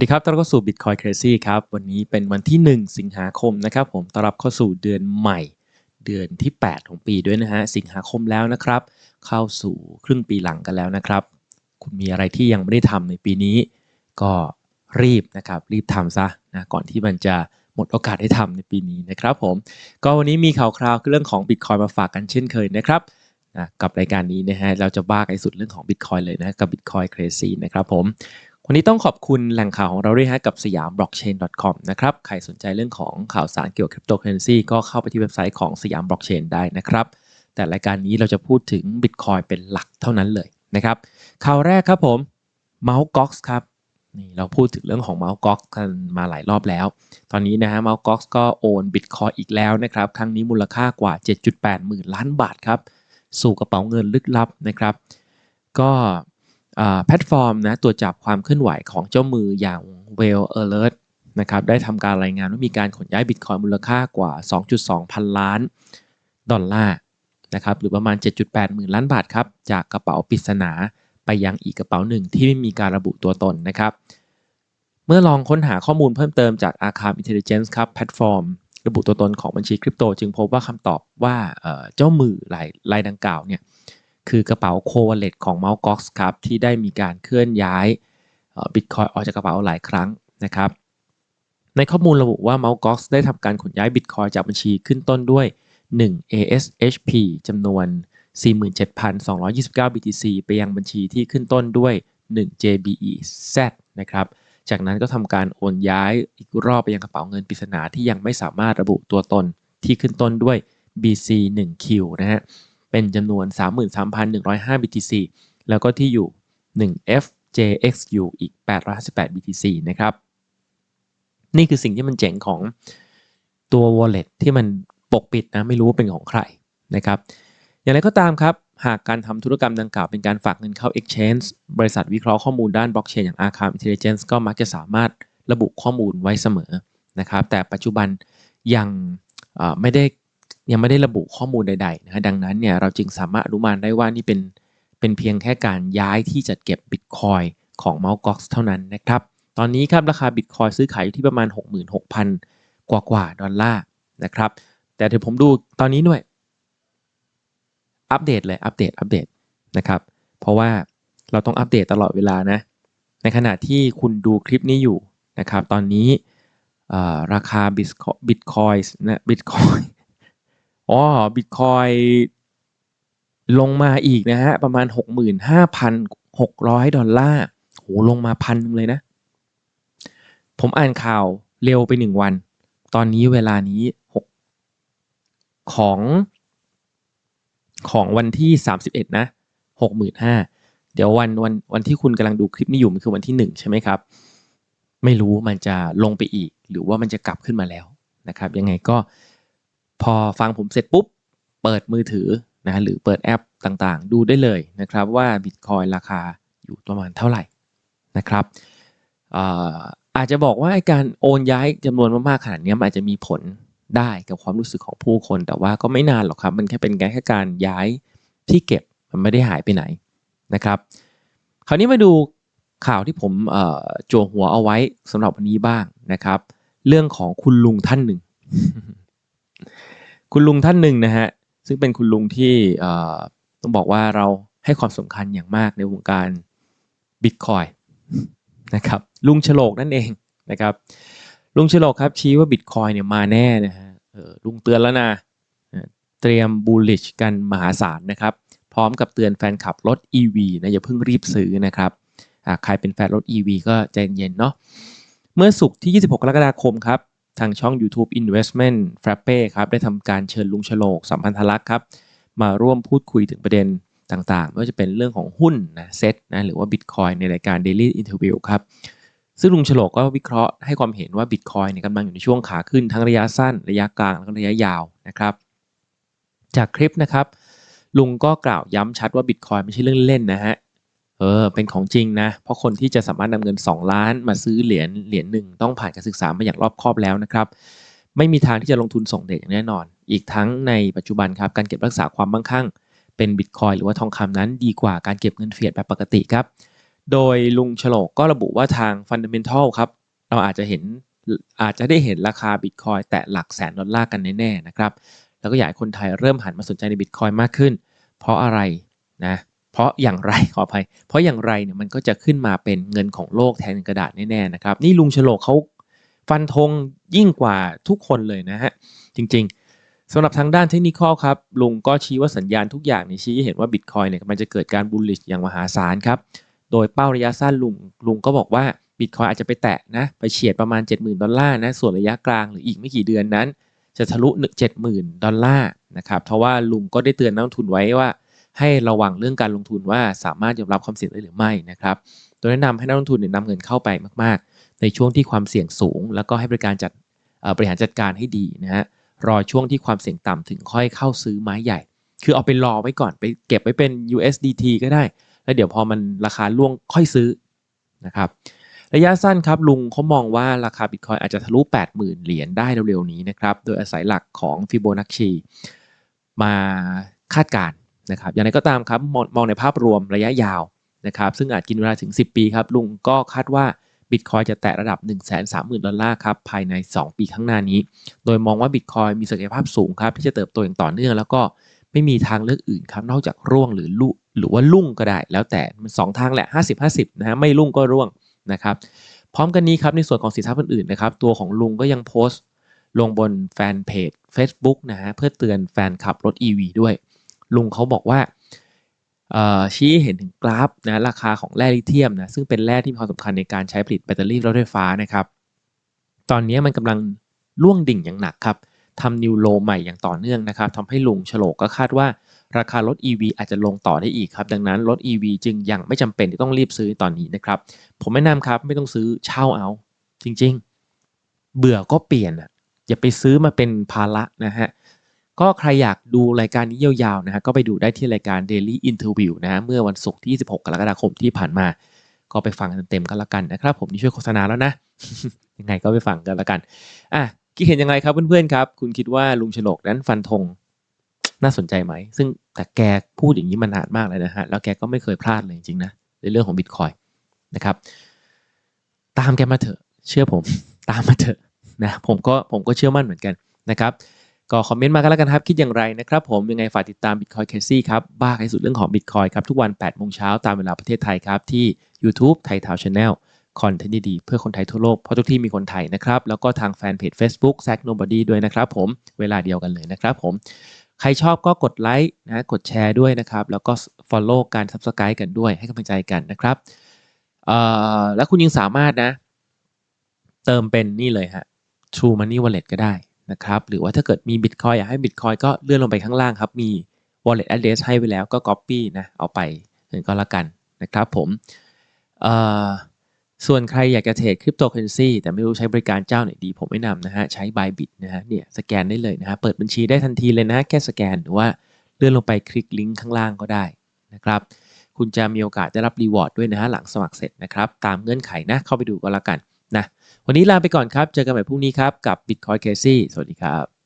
สวัสดีครับ ต้อนรับเข้าสู่ Bitcoin Crazy ครับ วันนี้เป็นวันที่ 1 สิงหาคมนะครับ ผม ต้อนรับเข้าสู่เดือนใหม่ เดือนที่ 8 ของปีด้วยนะฮะ สิงหาคมแล้วนะครับ เข้าสู่ครึ่งปีหลังกันแล้วนะครับ คุณมีอะไรที่ยังไม่ได้ทำในปีนี้ ก็รีบนะครับ รีบทำซะนะ ก่อนที่มันจะหมดโอกาสให้ทำในปีนี้นะครับผม ก็วันนี้มีข่าวคราวเรื่องของ Bitcoin มาฝากกันเช่นเคยนะครับนะกับรายการนี้นะฮะ เราจะบ้ากันสุดเรื่องของ Bitcoin เลยนะ กับ Bitcoin Crazy นะครับผม วันนี้ต้องขอบคุณแหล่งข่าวของเราด้วยฮะกับสยาม blockchain.com นะครับ ใครสนใจเรื่องของข่าวสารเกี่ยวกับคริปโตเคอเรนซีก็เข้าไปที่เว็บไซต์ของสยาม blockchain ได้นะครับ แต่รายการนี้เราจะพูดถึง Bitcoin เป็นหลักเท่านั้นเลยนะครับ ข่าวแรกครับผม Mt. Gox ครับนี่เราพูดถึงเรื่องของ Mt. Gox กันมาหลายรอบแล้ว ตอนนี้นะฮะ Mt. Gox ก็โอน Bitcoin อีกแล้วนะครับ ครั้งนี้มูลค่ากว่า 7.8 หมื่นล้านบาทครับ สู่กระเป๋าเงินลึกลับนะครับ ก็ แพลตฟอร์มนะตรวจจับความเคลื่อนไหวของเจ้ามืออย่าง Well Alert นะครับได้ทำการรายงานว่ามีการขนย้ายบิตคอยมูลค่ากว่า 2.2 พันล้านดอลลาร์นะครับหรือประมาณ 7.8 หมื่นล้านบาทครับจากกระเป๋าปริศนาไปยังอีกกระเป๋าหนึ่งที่ไม่มีการระบุตัวตนนะครับ เมื่อลองค้นหาข้อมูลเพิ่มเติมจาก Arkham Intelligence ครับแพลตฟอร์ม ระบุตัวตนของบัญชีคริปโต จึงพบว่าคำตอบว่าเจ้ามือรายรายดังกล่าวเนี่ย คือกระเป๋าโควเลตของ m o u t Gox ครับที่ได้มีการเคลื่อนย้ายบิตคอยออกจากกระเป๋าหลายครั้งนะครับในข้อมูลระบุว่า m o u t Gox ได้ทำการขนย้ายบิตคอยจากบัญชีขึ้นต้นด้วย 1 ASHP จำนวน 47,229 BTC ไปยังบัญชีที่ขึ้นต้นด้วย 1 JBEZ นะครับจากนั้นก็ทำการโอนย้ายอีกรอบไปยังกระเป๋าเงินปริศนาที่ยังไม่สามารถระบุตัวตนที่ขึ้นต้นด้วย BC1Q นะฮะ เป็นจำนวน 33,105 BTC แล้วก็ที่อยู่ 1FJXU อีก 858 BTC นะครับ นี่คือสิ่งที่มันเจ๋งของตัว wallet ที่มันปกปิดนะไม่รู้ว่าเป็นของใครนะครับ อย่างไรก็ตามครับ หากการทำธุรกรรมดังกล่าวเป็นการฝากเงินเข้า exchange บริษัทวิเคราะห์ข้อมูลด้านบล็อกเชนอย่าง Arkham Intelligence ก็มักจะสามารถระบุข้อมูลไว้เสมอนะครับ แต่ปัจจุบันยังไม่ได้ ยังไม่ได้ระบุข้อมูลใดๆนะดังนั้นเนี่ยเราจึงสามารถอนุมานได้ว่านี่เป็นเป็นเพียงแค่การย้ายที่จัดเก็บบิตคอยของ m o u t Gox เท่านั้นนะครับ ตอนนี้ครับราคาบิตคอยซื้อขายอยู่ที่ประมาณ 66,000 กว่ากว่าดอลลาร์นะครับ แต่เดี๋ยวผมดูตอนนี้ด้วย อัปเดตเลยอัปเดตอัปเดตนะครับ เพราะว่าเราต้องอัปเดตตลอดเวลานะ ในขณะที่คุณดูคลิปนี้อยู่นะครับ ตอนนี้ราคาบิตคอยนะบิตคอย อ๋อบิตคอยลงมาอีกนะฮะ ประมาณ 65,600 ดอลลาร์โหลงมาพันนึงเลยนะ ผมอ่านข่าวเร็วไปหนึ่งวัน ตอนนี้เวลานี้6ของของวันที่ 31 นะ 65,000 เดี๋ยววันวันวันที่คุณกำลังดูคลิปนี้อยู่มันคือวันที่ 1 ใช่ไหมครับ ไม่รู้มันจะลงไปอีก หรือว่ามันจะกลับขึ้นมาแล้วนะครับ ยังไงก็ พอฟังผมเสร็จปุ๊บ เปิดมือถือนะหรือเปิดแอปต่างๆ ดูได้เลยนะครับว่า Bitcoin ราคาอยู่ประมาณเท่าไหร่นะครับอาจจะบอกว่าการโอนย้ายจำนวนมากๆขนาดนี้มันอาจจะมีผลได้กับความรู้สึกของผู้คน แต่ว่าก็ไม่นานหรอกครับ มันแค่เป็นแค่การย้ายที่เก็บมันไม่ได้หายไปไหนนะครับ คราวนี้มาดูข่าวที่ผมจั่วหัวเอาไว้สำหรับวันนี้บ้างนะครับ เรื่องของคุณลุงท่านหนึ่ง คุณลุงท่านหนึ่งนะฮะซึ่งเป็นคุณลุงที่ต้องบอกว่าเราให้ความสำคัญอย่างมากในวงการบิตคอยนะครับลุงฉลกนั่นเองนะครับลุงฉลกครับชี้ว่าบิตคอยเนี่ยมาแน่นะฮะลุงเตือนแล้วนะเตรียมบูลลิชกันมหาศาลนะครับ พร้อมกับเตือนแฟนคลับรถ EV นะอย่าเพิ่งรีบซื้อนะครับใครเป็นแฟนรถ EV ก็ใจเย็นเนาะเมื่อสุกที่ 26 กรกฎาคมครับ ทางช่อง YouTube Investment Frappe ครับได้ทำการเชิญลุงฉลกสัมพันธลักษ์ครับมาร่วมพูดคุยถึงประเด็นต่างๆไม่ว่าจะเป็นเรื่องของหุ้นนะเซ็ตนะหรือว่า Bitcoin ในรายการ Daily Interview ครับซึ่งลุงฉลกก็วิเคราะห์ให้ความเห็นว่า Bitcoin เนี่ยกำลังอยู่ในช่วงขาขึ้นทั้งระยะสั้น ระยะกลางและระยะยาวนะครับ จากคลิปนะครับ ลุงก็กล่าวย้ำชัดว่า Bitcoin ไม่ใช่เรื่องเล่นนะฮะ เออเป็นของจริงนะ เพราะคนที่จะสามารถนำเงิน 2 ล้านมาซื้อเหรียญเหรียญหนึ่งต้องผ่านการศึกษามาอย่างรอบคอบแล้วนะครับ ไม่มีทางที่จะลงทุนส่งเด็กอย่างแน่นอน อีกทั้งในปัจจุบันครับการเก็บรักษาความมั่งคั่ง เป็นบิตคอยหรือว่าทองคำนั้นดีกว่าการเก็บเงินเฟียดแบบปกติครับ โดยลุงฉลกก็ระบุว่าทาง Fundamental ครับเราอาจจะเห็นอาจจะได้เห็นราคาบิตคอยแตะหลักแสนดอลลาร์กันแน่ๆนะครับแล้วก็อยากให้คนไทยเริ่มหันมาสนใจในบิตคอยมากขึ้น เพราะอะไรนะ เพราะอย่างไรขออภัย เพราะอย่างไรเนี่ยมันก็จะขึ้นมาเป็นเงินของโลกแทนกระดาษแน่ๆนะครับ นี่ลุงฉลกเขาฟันธงยิ่งกว่าทุกคนเลยนะฮะ จริงๆสำหรับทางด้านเทคนิคครับ ลุงก็ชี้ว่าสัญญาณทุกอย่างในชี้เห็นว่าบิตคอยเนี่ยมันจะเกิดการบูลลิชอย่างมหาศาลครับ โดยเป้าระยะสั้นลุงลุงก็บอกว่าบิตคอยอาจจะไปแตะนะไปเฉียดประมาณ 70,000 ดอลลาร์นะส่วนระยะกลางหรืออีกไม่กี่เดือนนั้น จะทะลุ 70,000 ดอลลาร์นะครับเพราะว่าลุงก็ได้เตือนนักลงทุนไว้ว่า ให้ระวังเรื่องการลงทุนว่าสามารถยอมรับความเสี่ยงได้หรือไม่นะครับโดยแนะนำให้นักลงทุนเนี่ยนำเงินเข้าไปมาก ๆ ในช่วงที่ความเสี่ยงสูง แล้วก็ให้บริการจัดบริหารจัดการให้ดีนะฮะรอช่วงที่ความเสี่ยงต่ำถึงค่อยเข้าซื้อไม้ใหญ่ คือเอาไปรอไว้ก่อนไปเก็บไว้เป็น USDT ก็ได้ แล้วเดี๋ยวพอมันราคาล่วงค่อยซื้อนะครับระยะสั้นครับลุงเขามองว่าราคาบิตคอยอาจจะทะลุ 80,000 เหรียญได้เร็วๆนี้นะครับ โดยอาศัยหลักของฟิโบนัชชีมาคาดการณ์ นะครับอย่างไรก็ตามครับมองในภาพรวมระยะยาวนะครับซึ่งอาจกินเวลาถึง 10 ปีครับลุงก็คาดว่าบิตคอยจะแตะระดับ 130,000 ดอลลาร์ครับภายใน 2 ปีข้างหน้านี้ โดยมองว่าบิตคอยมีศักยภาพสูงครับที่จะเติบโตอย่างต่อเนื่อง แล้วก็ไม่มีทางเลือกอื่นครับนอกจากร่วงหรือลุหรือว่าลุ่งก็ได้ แล้วแต่มันสองทางแหละ 50-50นะฮะไม่ลุ่งก็ร่วงนะครับพร้อมกันนี้ครับในส่วนของสินทรัพย์อื่นๆนะครับตัวของลุงก็ยังโพสต์ ลงบนแฟนเพจ Facebook นะฮะเพื่อเตือนแฟนขับรถ EV ด้วย ลุงเขาบอกว่าชี้เห็นถึงกราฟนะราคาของแร่ลิเธียมนะซึ่งเป็นแร่ที่มีความสำคัญในการใช้ผลิตแบตเตอรี่รถไฟฟ้านะครับ ตอนนี้มันกำลังล่วงดิ่งอย่างหนักครับทำนิวโลใหม่อย่างต่อเนื่องนะครับทำให้ลุงฉลกก็คาดว่าราคารถ EV อาจจะลงต่อได้อีกครับ ดังนั้นรถ EV จึงยังไม่จำเป็นที่ต้องรีบซื้อตอนนี้นะครับ ผมแนะนำครับไม่ต้องซื้อเช่าเอา จริง ๆ เบื่อก็เปลี่ยนอะอย่าไปซื้อมาเป็นภาระนะฮะ ก็ใครอยากดูรายการนี้ยาวๆนะฮะก็ไปดูได้ที่รายการ Daily Interview นะฮะเมื่อวันศุกร์ที่ 26 กรกฎาคมที่ผ่านมา ก็ไปฟังกันเต็มๆกันละกันนะครับ ผมนี่ช่วยโฆษณาแล้วนะ ยังไงก็ไปฟังกันละกันอะคิดเห็นยังไงครับเพื่อนๆครับ คุณคิดว่าลุงฉลกนั้นฟันธงน่าสนใจไหม ซึ่งแต่แกพูดอย่างนี้มานานมากเลยนะฮะแล้วแกก็ไม่เคยพลาดเลยจริงๆนะในเรื่องของบิตคอยนะครับ ตามแกมาเถอะ เชื่อผม ตามมาเถอะนะผมก็ผมก็เชื่อมั่นเหมือนกันนะครับ ก็คอมเมนต์มากันแล้วกันครับ คิดอย่างไรนะครับผมยังไงฝากติดตาม Bitcoin c a s e ครับ บ้าให้สุดเรื่องของ Bitcoin ครับ ทุกวัน8โมงเช้าตามเวลาประเทศไทยครับ ที่ YouTube ไทยทาวชาแนลคอนเทนต์ดีๆเพื่อคนไทยทั่วโลก เพราะทุกที่มีคนไทยนะครับ แล้วก็ทางแฟนเพจ Facebook z a c k Nobody ด้วยนะครับผมเวลาเดียวกันเลยนะครับผมใครชอบก็กดไลค์นะกดแชร์ด้วยนะครับ แล้วก็ Follow การ Subscribe กันด้วยให้กำลังใจกันนะครับแล้วคุณยังสามารถนะ เติมเป็นนี่เลยฮะ True Money Wallet ก็ได้ นะครับหรือว่าถ้าเกิดมี Bitcoin อยากให้ Bitcoin ก็เลื่อนลงไปข้างล่างครับ มี Wallet Address ให้ไว้แล้วก็ Copy นะเอาไปถึงก็แล้วกันนะครับผมส่วนใครอยากจะเทรดคริปโตเคอเรนซีแต่ไม่รู้ใช้บริการเจ้าไหนดี ผมแนะนำนะฮะ ใช้ Bybit นะฮะเนี่ยสแกนได้เลยนะฮะ เปิดบัญชีได้ทันทีเลยนะ แค่สแกนหรือว่าเลื่อนลงไปคลิกลิงก์ข้างล่างก็ได้นะครับคุณจะมีโอกาสได้รับรีวอร์ดด้วยนะฮะหลังสมัครเสร็จนะครับ ตามเงื่อนไขนะเข้าไปดูก็แล้วกัน วันนี้ลาไปก่อนครับ เจอกันใหม่พรุ่งนี้ครับ กับ Bitcoin Casey สวัสดีครับ